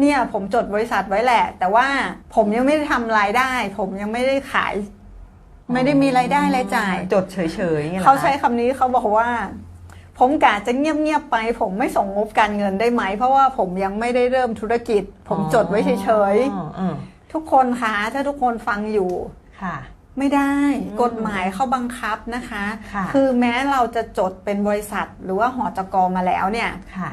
เนี่ยผมจดบริษัทไว้แหละ แต่ว่าผมยังไม่ได้ทำรายได้ ผมยังไม่ได้ขาย ไม่ได้มีรายได้รายจ่าย จดเฉยๆอย่างเงี้ยหรอเขาคะ ใช้คำนี้เขาบอกว่า ผมกะจะเงียบๆไป ผมไม่ส่งงบการเงินได้ไหม เพราะว่าผมยังไม่ได้เริ่มธุรกิจ ผมจดไว้เฉยอ๋ออืมๆทุกคนคะถ้าทุกคนฟังอยู่ ค่ะ ไม่ได้อืมกฎหมายเขาบังคับนะคะค่ะ อแม้เราจะจดเป็นบริษัทหรือว่าหอจกมาแล้วเนี่ย ค่ะ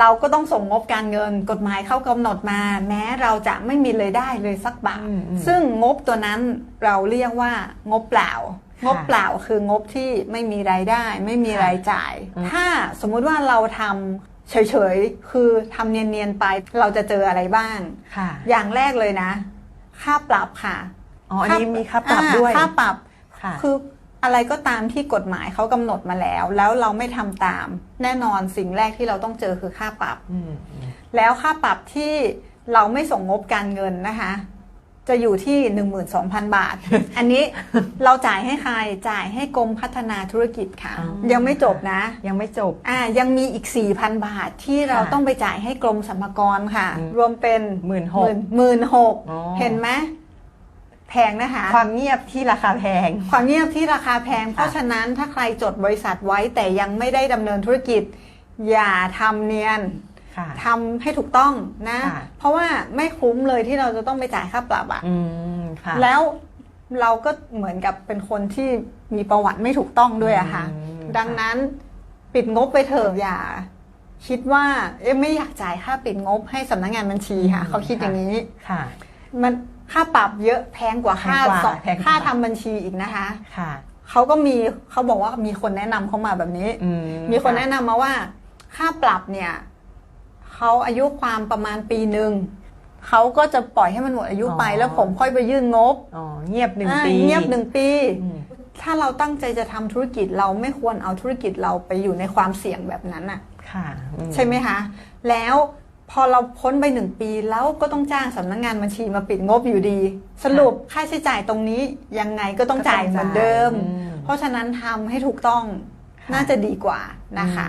เราก็ต้องส่งงบการเงินกฎหมายเขากำหนดมา แม้เราจะไม่มีเลยได้เลยสักบาทอืมอืมซึ่งงบตัวนั้นเราเรียกว่างบเปล่าค่ะงบเปล่าคืองบที่ไม่มีรายได้ ไม่มีค่ะรายจ่ายอืมถ้าสมมุติว่าเราทำเฉยๆ คือทำเนียนๆ ไปเราจะเจออะไรบ้างค่ะอย่างแรกเลยนะ ค่าปรับค่ะ อ๋อ อันนี้มีค่าปรับอ่ด้วย ค่าปรับค่ะคือ อะไรก็ตามที่กฎหมายเขากำหนดมาแล้ว แล้วเราไม่ทำตาม แน่นอนสิ่งแรกที่เราต้องเจอคือค่าปรับอืมอืมแล้วค่าปรับที่เราไม่ส่งงบการเงินนะคะ จะอยู่ที่ 12,000 บาท อันนี้เราจ่ายให้ใครจ่ายให้กรมพัฒนาธุรกิจค่ะอ๋อยังไม่จบนะ ยังไม่จบอ่ายังมีอีก 4,000 บาทที่เราค่ะต้องไปจ่ายให้กรมสรรพากรค่ะอืมรวมเป็น 16,000หมื่นหกอ๋อเห็นไหมแพงนะคะ ความเงียบที่ราคาแพง ความเงียบที่ราคาแพง เพราะฉะนั้นถ้าใครจดบริษัทไว้แต่ยังไม่ได้ดำเนินธุรกิจ อย่าทำเนียนค่ะทำให้ถูกต้องนะค่ะเพราะว่าไม่คุ้มเลยที่เราจะต้องไปจ่ายค่าปรับอะอืมค่ะแล้วเราก็เหมือนกับเป็นคนที่มีประวัติไม่ถูกต้องด้วยอะค่ะอืมดังนั้นปิดงบไปเถอะอย่าคิดว่าเอ๊ะไม่อยากจ่ายค่าปิดงบให้สำนักงานบัญชีค่ะ เขาคิดอย่างนี้ค่ะ มัน ค่าปรับเยอะแพงกว่าค่าแพงกว่าสอบแพงกว่าค่าทำบัญชีอีกนะคะค่ะเขาก็มีเขาบอกว่ามีคนแนะนำเขามาแบบนี้อืมีคนแนะนำมาว่า ค่าปรับเนี่ยเขาอายุความประมาณปีหนึ่งเขาก็จะปล่อยให้มันหมดอายุไปแล้วผมค่อยไปยื่นงบอ๋อเงียบหนึ่งอ่าปีเงียบหนึ่งปีอืมถ้าเราตั้งใจจะทำธุรกิจเราไม่ควรเอาธุรกิจเราไปอยู่ในความเสี่ยงแบบนั้นน่ะ ค่ะอืใช่ไหมคะ แล้ว พอเราพ้นไปหนึ่งปีแล้วก็ต้องจ้างสำนักงานบัญชีมาปิดงบอยู่ดี สรุปค่าใช้จ่ายตรงนี้ยังไงก็ต้องจ่ายเหมือนเดิม เพราะฉะนั้นทำให้ถูกต้องน่าจะดีกว่านะคะ